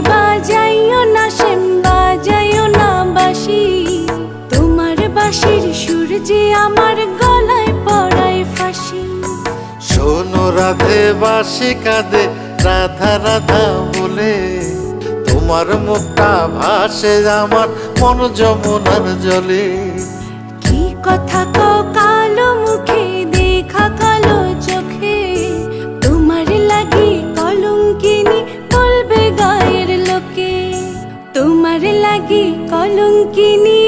বাজাইও না শ্যাম বাজাইও না বাসি তোমার বাসির সুর যে আমার গলায় পড়ায় ফাঁসি। শোনো রাধে বাসি কাঁদে, রাধা রাধা বলে। তোমার মুখটা ভাসে, আমার মন যমুনার জলে। লাগি কলঙ্কিনী